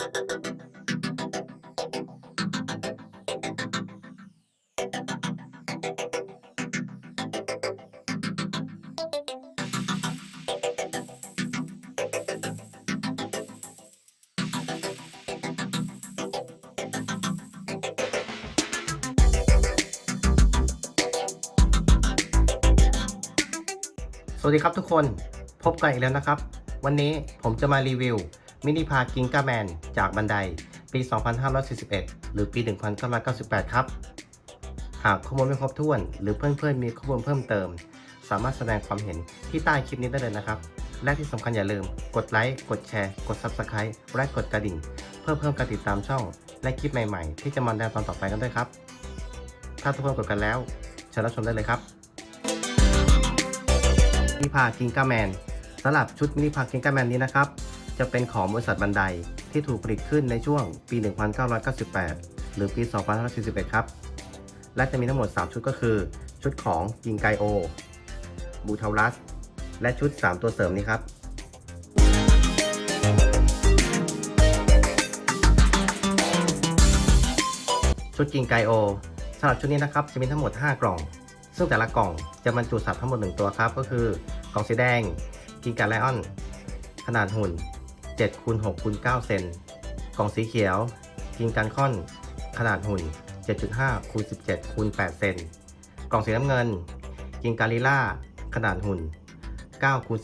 สวัสดีครับทุกคนพบกันอีกแล้วนะครับ วันนี้ผมจะมารีวิว มินิพากิงกาแมน จากบันได ปี 2541 หรือปี 1998 ครับ หากข้อมูลไม่ครบถ้วน หรือเพื่อนๆ มีข้อมูลเพิ่มเติม สามารถแสดงความเห็นที่ใต้คลิปนี้ได้เลยนะครับ และที่สำคัญอย่าลืม กดไลค์ กดแชร์ กด Subscribe และกดกระดิ่ง เพื่อเพิ่มการติดตามช่อง และคลิปใหม่ๆ ที่จะมาแนตอนต่อไปกันด้วยครับ ถ้าทุกคนกดกันแล้วเชิญรับชมได้เลยครับมินิพากิงกาแมนสำหรับชุดมินิพากิงกาแมนนี้นะครับ จะเป็นของบริษัทบันไดที่ถูกผลิตขึ้นในช่วงปี 1998 หรือปี 2541 ครับ และจะมีทั้งหมด 3 ชุดก็คือ ชุดของกิงไกโอ บูเทารัส และชุด 3 ตัวเสริมนี้ครับชุดกิงไกโอสำหรับชุดนี้นะครับจะมีทั้งหมด 5 กล่อง ซึ่งแต่ละกล่องจะบรรจุสัตว์ทั้งหมด 1 ตัวครับ ก็คือกล่องสีแดงกิงกาไลออน ขนาดหุ่น 7คูณ6คูณ9เซนกล่องสีเขียวกิงกันคอน ขนาดหุ่น 7.5คูณ17คูณ8เซนกล่องสีน้ำเงินกิงกาลิล่า ขนาดหุ่น9คูณ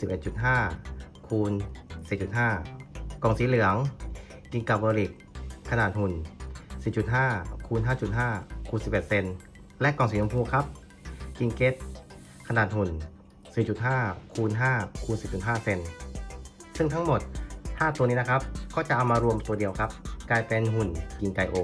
11.5คูณ4.5 กล่องสีเหลือง กิงกาเบอริก ขนาดหุ่น 4.5คูณ5.5คูณ11 เซน และกล่องสีชมพูครับ กิงเกต ขนาดหุ่น 4.5คูณ5คูณ10.5 เซน ซึ่งทั้งหมด 5 ตัวนี้นะครับ ก็จะเอามารวมตัวเดียวครับ กลายเป็นหุ่นกินไกโอ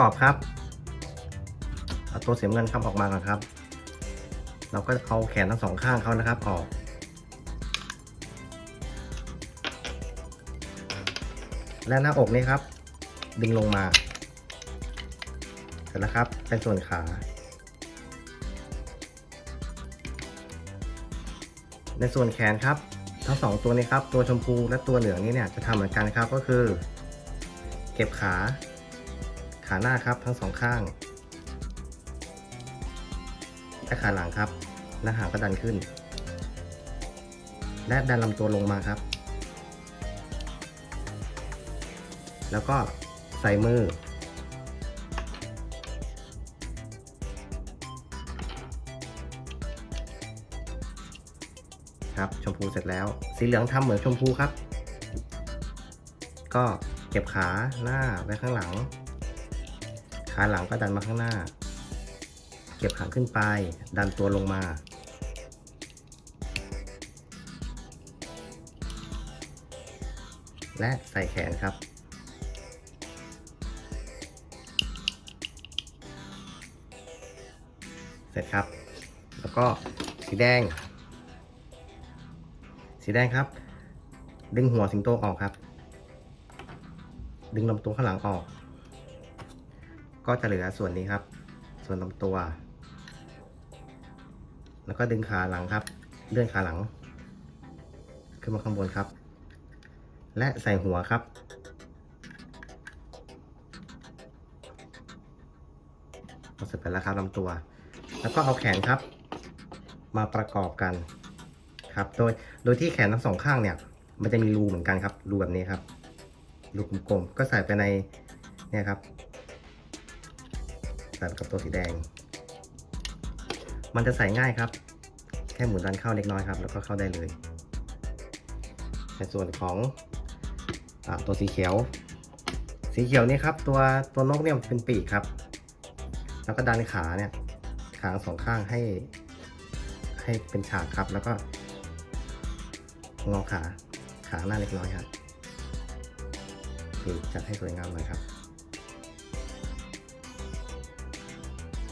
กอบครับ เอาตัวเสีน้ำเงินครับออกมาก่อนครับ เราก็เอาแขนทั้งสองข้างเขานะครับออก และหน้าอกนี่ครับ ดึงลงมา เสร็จแล้วครับ เป็นส่วนขา ในส่วนแขนครับ ทั้งสองตัวนี้ครับ ตัวชมพูและตัวเหลืองนี่เนี่ยจะทำเหมือนกันครับก็คือ เก็บขา ขาหน้าครับทั้งสองข้าง และขาหลังครับ และหางก็ดันขึ้น และดันลำตัวลงมาครับ แล้วก็ใส่มือ ครับชมพูเสร็จแล้ว สีเหลืองทำเหมือนชมพูครับ ก็เก็บขาหน้าไว้ข้างหลัง ขาหลังก็ดันมาข้างหน้า เก็บหางขึ้นไป ดันตัวลงมา และใส่แขนครับ เสร็จครับ แล้วก็สีแดง สีแดงครับ ดึงหัวสิงโตออกครับ ดึงลำตัวข้างหลังออก ก็จะเหลือส่วนนี้ครับ ส่วนลำตัว แล้วก็ดึงขาหลังครับ เลื่อนขาหลัง ขึ้นมาข้างบนครับ และใส่หัวครับ เสร็จไปแล้วครับลำตัว แล้วก็เอาแขนครับ มาประกอบกันครับ โดย โดยที่แขนทั้งสองข้างเนี่ย มันจะมีรูเหมือนกันครับ รูแบบนี้ครับ รูกลมๆ ก็ใส่ไปใน เนี่ยครับ ใส่กับตัวสีแดง มันจะใส่ง่ายครับ แค่หมุนดันเข้าเล็กน้อยครับ แล้วก็เข้าได้เลย ในส่วนของอตัวสีเขียว สีเขียวนี่ครับ ตัวตัวนกเนี่ยมันเป็นปีกครับ แล้วก็ดันขาเนี่ย ขาสองข้างให้ ให้เป็นฉากครับ แล้วก็งอขา ขาหน้าเล็กน้อยครับจัดให้สวยงามหน่อยครับ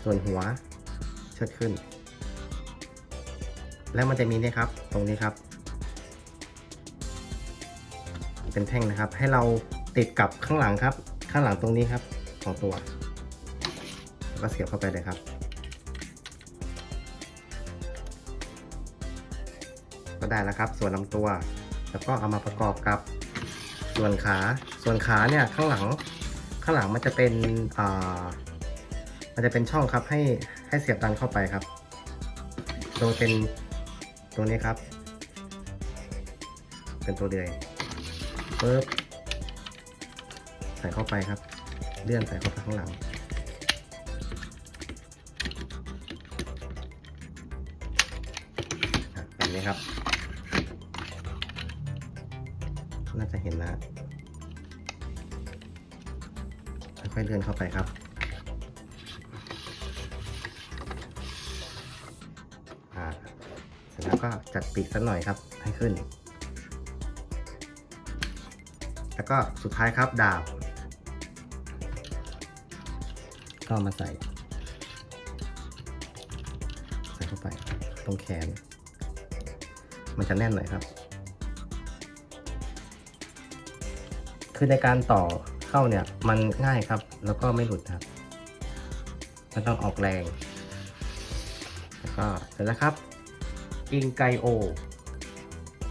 ส่วนหัวเชิดขึ้น แล้วมันจะมีเนี่ยครับ ตรงนี้ครับ เป็นแท่งนะครับ ให้เราติดกับข้างหลังครับ ข้างหลังตรงนี้ครับของตัว แล้วก็เสียบเข้าไปเลยครับ ก็ได้แล้วครับ ส่วนลำตัว แล้วก็เอามาประกอบกับส่วนขา ส่วนขาเนี่ยข้างหลัง ข้างหลังมันจะเป็นอ่า มันจะเป็นช่องครับให้ให้เสียบดันเข้าไปครับโดยเป็นตรงนี้ครับ เป็นตัวเดือยปึ๊บใส่เข้าไปครับ เลื่อนใส่เข้าไปข้างหลัง แบบนี้ครับ น่าจะเห็นนะค่อยๆเลื่อนเข้าไปครับ ก็จัดปีกสักหน่อยครับ ให้ขึ้น แล้วก็สุดท้ายครับดาบ ก็มาใส่ ใส่เข้าไป ตรงแขน มันจะแน่นหน่อยครับ คือในการต่อเข้าเนี่ยมันง่ายครับ แล้วก็ไม่หลุดครับไม่ต้องออกแรง แล้วก็เสร็จแล้วครับ กิงไกโอ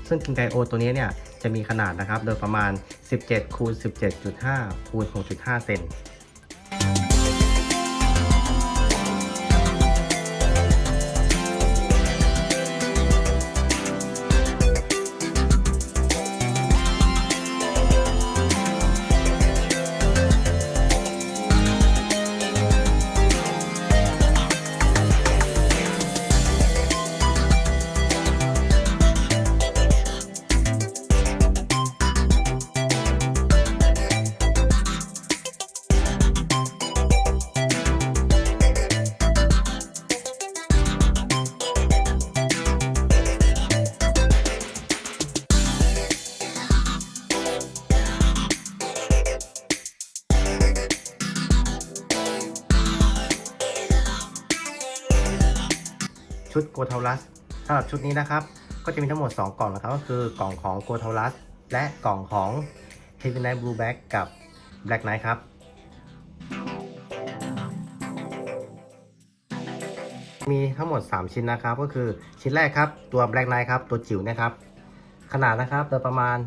ซึ่งกิงไกโอตัวนี้เนี่ยจะมีขนาดนะครับ โดยประมาณ 17คูณ17.5คูณ6.5 เซน โกท a ลัสสำหรับชุดนี้นะครับ ก็จะมีทั้งหมด 2 กล่องนะครับ ก็คือกล่องของโกท a ลัสและกล่องของ Heavy Night Blue Back กับ Black Knight ครับมีทั้งหมด 3 ชิ้นนะครับ ก็คือชิ้นแรกครับ ตัว Black Knight ครับ ตัวจิ๋วนะครับ ขนาดนะครับโดยประมาณ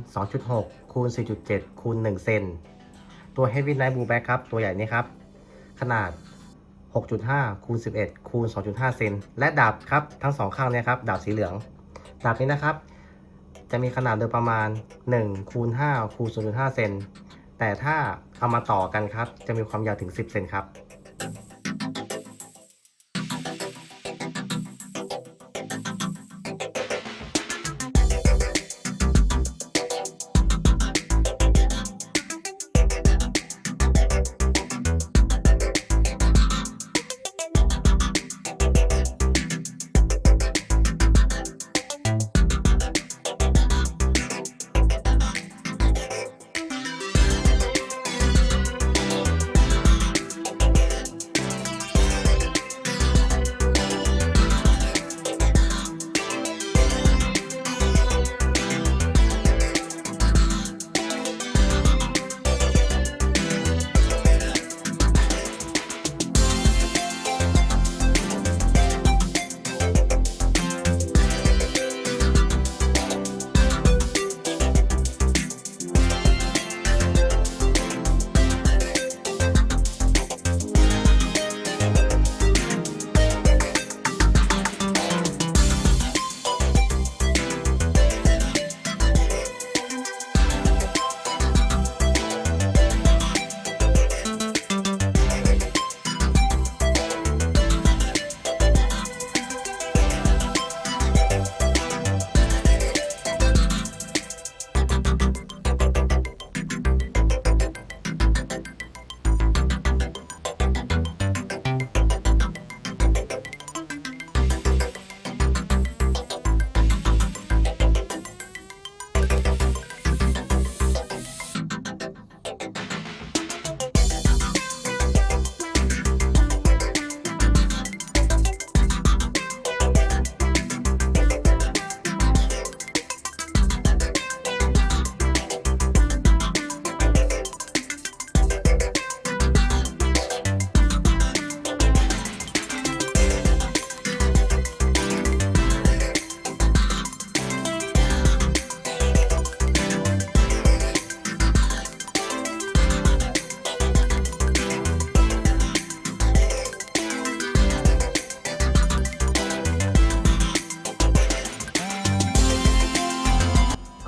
2.6คูณ4.7คูณ1เซนตัว Heavy Night Blue Back ครับ ตัวใหญ่นี้ครับ ขนาด 6.5 คูณ 11 คูณ 2.5 เซน และดาบครับ ทั้งสองข้างเนี่ยครับ ดาบสีเหลือง ดาบนี้นะครับ จะมีขนาดโดยประมาณ 1 คูณ 5 คูณ 0.5 เซน แต่ถ้าเอามาต่อกันครับ จะมีความยาวถึง 10 เซนครับ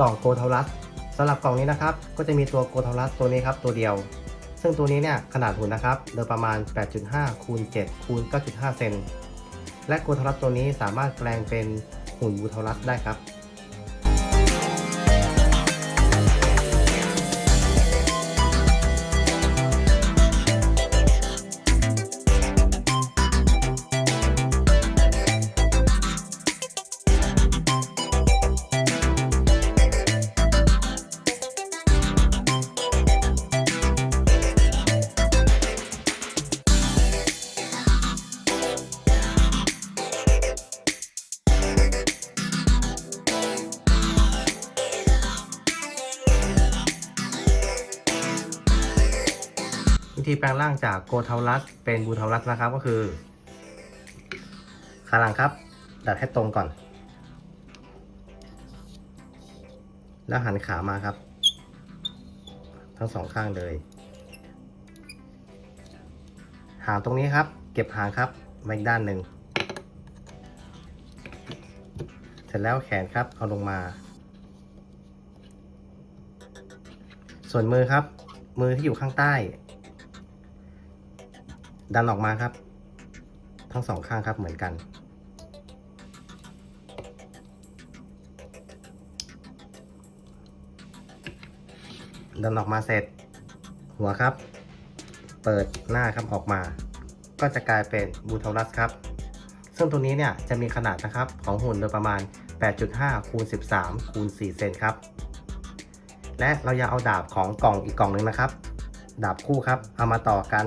ล่องโกท a ลัสสำหรับกล่องนี้นะครับ ก็จะมีตัวโกท a ลัสตัวนี้ครับตัวเดียว ซึ่งตัวนี้เนี่ยขนาดหุ่นนะครับโดยประมาณ 8.5คูณ7คูณ9.5 เซนและโกท a ลัสตัวนี้สามารถแปลงเป็นหุ่นบูท a ลัสได้ครับ วิธีแปลงร่างจากโกท a ลัสเป็นบูท a ลัสนะครับก็คือขาหลังครับ ดัดให้ตรงก่อน แล้วหันขามาครับ ทั้งสองข้างเลย หางตรงนี้ครับ เก็บหางครับไว้อีกด้านหนึ่ง เสร็จแล้วแขนครับเอาลงมา ส่วนมือครับ มือที่อยู่ข้างใต้ ดันออกมาครับ ทั้งสองข้างครับเหมือนกัน ดันออกมาเสร็จ หัวครับ เปิดหน้าครับออกมา ก็จะกลายเป็นบูทอรัสครับ ซึ่งตัวนี้เนี่ยจะมีขนาดนะครับของหุ่นโดยประมาณ 8.5คูณ13คูณ4เซนครับ และเรายังเอาดาบของกล่องอีกกล่องหนึ่งนะครับ ดาบคู่ครับ เอามาต่อกัน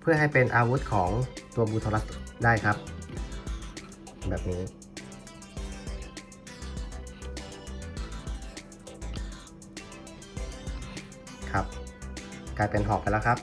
เพื่อให้เป็นอาวุธของตัวบูทอรัสได้ครับ แบบนี้ ครับ กลายเป็นหอกไปแล้วครับ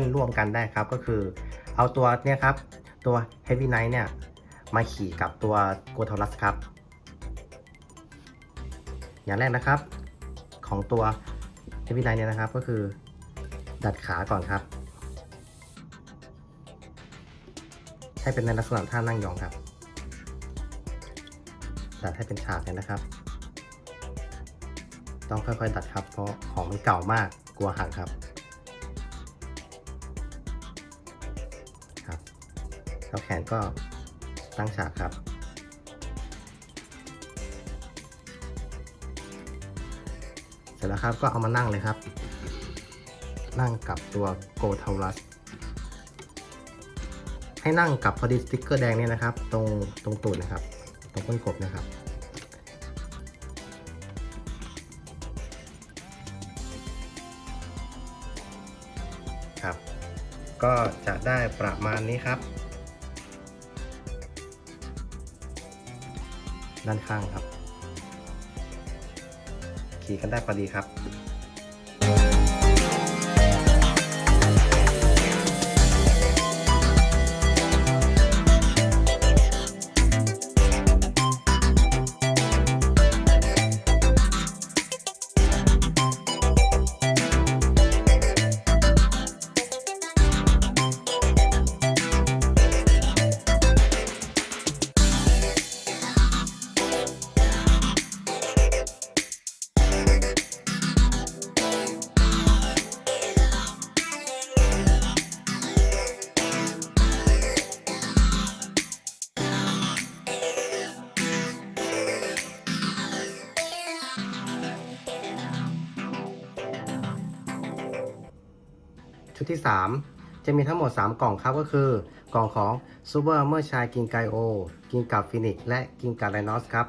ล่นร่วมกันได้ครับ ก็คือเอาตัวเนี่ยครับ ตัว Heavy Knight เนี่ย มาขี่กับตัว g o t o r u s ครับ อย่างแรกนะครับ ของตัว Heavy Knight เนี่ยนะครับ ก็คือดัดขาก่อนครับให้เป็นในลักษณะท่านั่งยองครับ ดัดให้เป็นฉากเลยนะครับ ต้องค่อยๆ ดัดครับ เพราะของมันเก่ามากกลัวหักครับ แล้วแขนก็ตั้งฉากครับเสร็จแล้วครับก็เอามานั่งเลยครับ นั่งกับตัวโกทารัสให้นั่งกับพอดีสติ๊กเกอร์แดงเนี่ยนะครับ ตรงตรงตูดนะครับ ตรงก้นกบนะครับครับ ก็จะได้ประมาณนี้ครับ ด้านข้างครับ ขี่กันได้พอดีครับ ที่ 3 จะมีทั้งหมด 3 กล่องครับก็คือ กล่องของ Super a r m o r ชายกิงไกโอ กิงกับฟินิกและกิงกับไดนอสครับ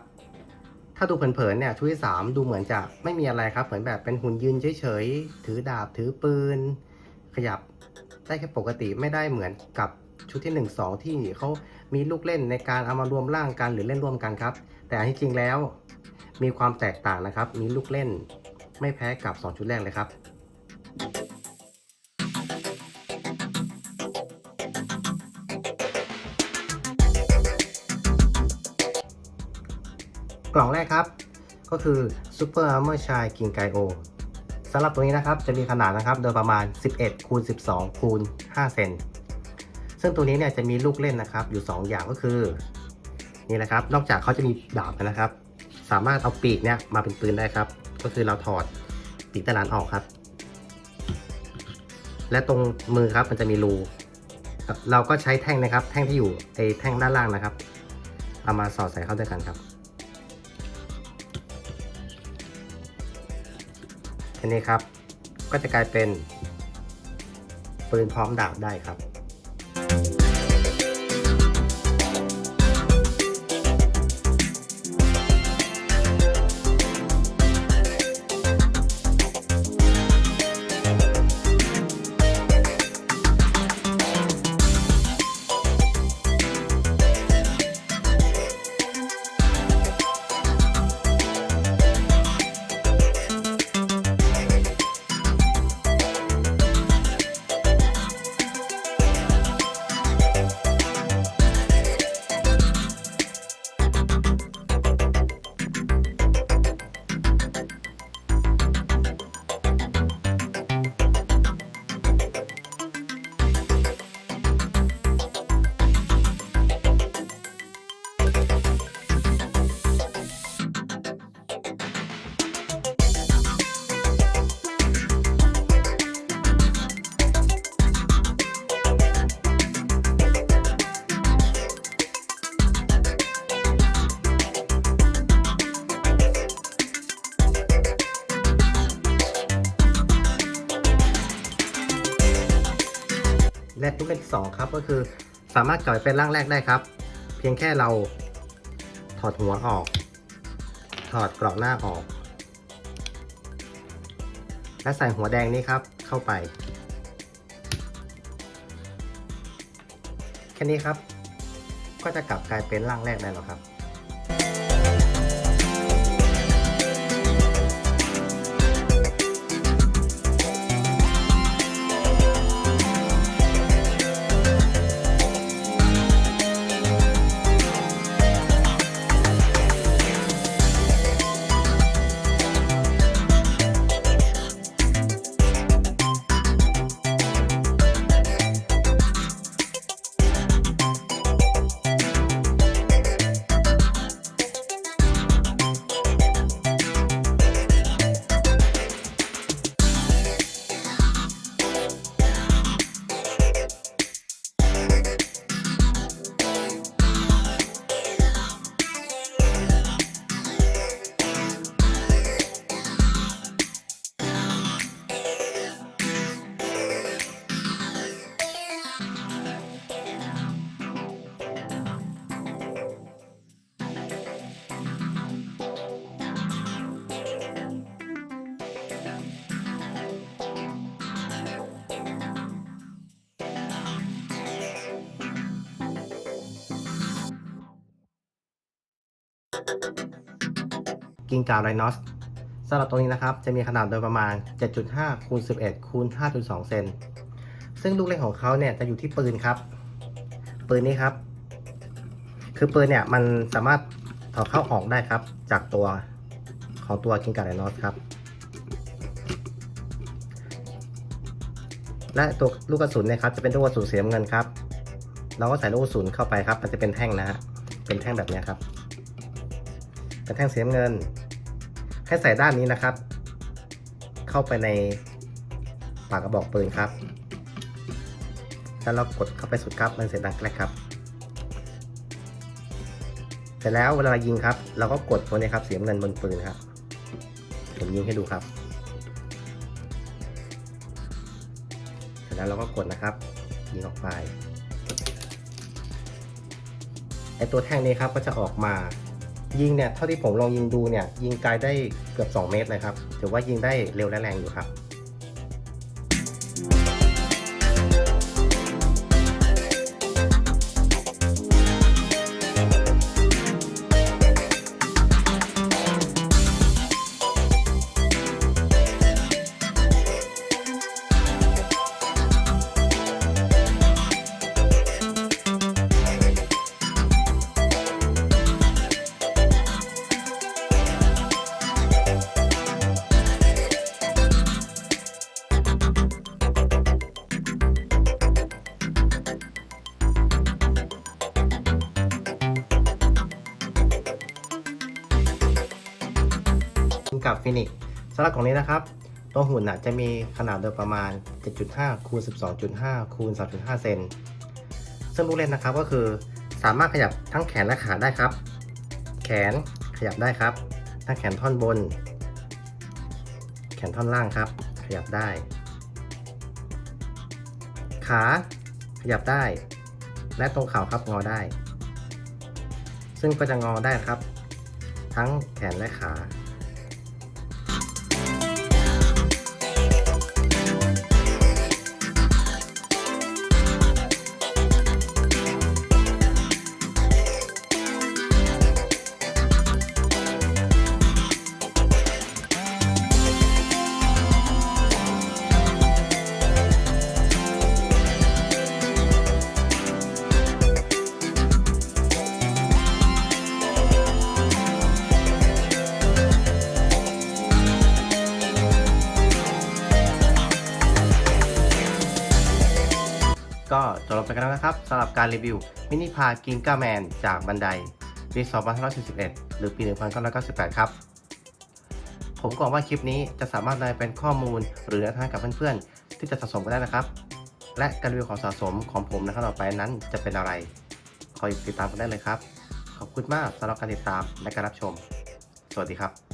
ถ้าดูเผินๆเนี่ยชุดที่ 3 ดูเหมือนจะไม่มีอะไรครับ เหมือนแบบเป็นหุ่นยืนเฉยๆ ถือดาบถือปืน ขยับได้แค่ปกติไม่ได้เหมือนกับชุดที่ 1 2 ที่เขามีลูกเล่นในการเอามารวมร่างกันหรือเล่นร่วมกันครับ แต่ที่จริงแล้วมีความแตกต่างนะครับ มีลูกเล่นไม่แพ้กับ 2 ชุดแรกเลยครับ ก็คือ Super Armor Chai King Kai O สำหรับตัวนี้นะครับจะมีขนาดนะครับโดยประมาณ 11คูณ12คูณ5เซนซึ่งตัวนี้เนี่ยจะมีลูกเล่นนะครับอยู่ 2 อย่างก็คือนี่แหละครับ นอกจากเขาจะมีดาบนะครับ สามารถเอาปีกเนี่ยมาเป็นปืนได้ครับ ก็คือเราถอดปีกตะลานออกครับ และตรงมือครับมันจะมีรูเราก็ใช้แท่งนะครับ แท่งที่อยู่ไอแท่งด้านล่างนะครับ เอามาสอดใส่เข้าด้วยกันครับ ทีนี้ครับ ก็จะกลายเป็นปืนพร้อมดาบได้ครับ และลูกเล่นที่สองครับก็คือสามารถกลับไปเป็นร่างแรกได้ครับ เพียงแค่เราถอดหัวออก ถอดกรอบหน้าออก และใส่หัวแดงนี้ครับเข้าไป แค่นี้ครับ ก็จะกลับกลายเป็นร่างแรกได้แล้วครับ กิงกไรนอสสำหรับตรงนี้นะครับ จะมีขนาดโดยประมาณ 7.5คูณ11คูณ5.2 เซน ซึ่งลูกเล่นของเขาเนี่ยจะอยู่ที่ปืนครับ ปืนนี้ครับ คือปืนเนี่ยมันสามารถถอดเข้าออกได้ครับ จากตัวของตัวกิงกาไรนอสครับ และตัวลูกกระสุนเนี่ยครับจะเป็นลูกกระสุนสีน้ำเงินครับ เราก็ใส่ลูกกระสุนเข้าไปครับ มันจะเป็นแท่งนะฮะ เป็นแท่งแบบนี้ครับ เป็นแท่งสีน้ำเงิน ให้ใส่ด้านนี้นะครับ เข้าไปในปากกระบอกปืนครับ แล้วเรากดเข้าไปสุดครับ มันเสร็จดังแกลกครับ เสร็จแล้วเวลายิงครับ เราก็กดตัวนี้ครับเสีน้ำเงินบนปืนครับ ผมยิงให้ดูครับ เสร็จแล้วเราก็กดนะครับ ยิงออกไปไอตัวแท่งนี้ครับก็จะออกมา ยิงเนี่ยเท่าที่ผมลองยิงดูเนี่ยยิงไกลได้เกือบ 2 เมตรเลยครับถือว่ายิงได้เร็วและแรงอยู่ครับ กับฟินิกสำหรับกล่องนี้นะครับ ตัวหุ่นนะจะมีขนาดโดยประมาณ 7.5คูณ12.5คูณ3.5 เซนซึ่งลูกเล่นนะครับก็คือสามารถขยับทั้งแขนและขาได้ครับ แขนขยับได้ครับ ทั้งแขนท่อนบน แขนท่อนล่างครับ ขยับได้ ขาขยับได้ และตรงเข่าครับงอได้ ซึ่งก็จะงอได้ครับ ทั้งแขนและขา นะครับสำหรับการรีวิวมินิพากิงกาแมนจากบันไดปี 2541 หรือปี 1998 ครับ ผมก็หวังว่าคลิปนี้จะสามารถนำเป็นข้อมูลหรือแนวทางกับเพื่อนๆ ที่จะสะสมกันได้นะครับ และการรีวิวของสะสมของผมในครั้งต่อไปนั้นจะเป็นอะไร คอยติดตามกันได้เลยครับ ขอบคุณมากสำหรับการติดตามและการรับชม สวัสดีครับ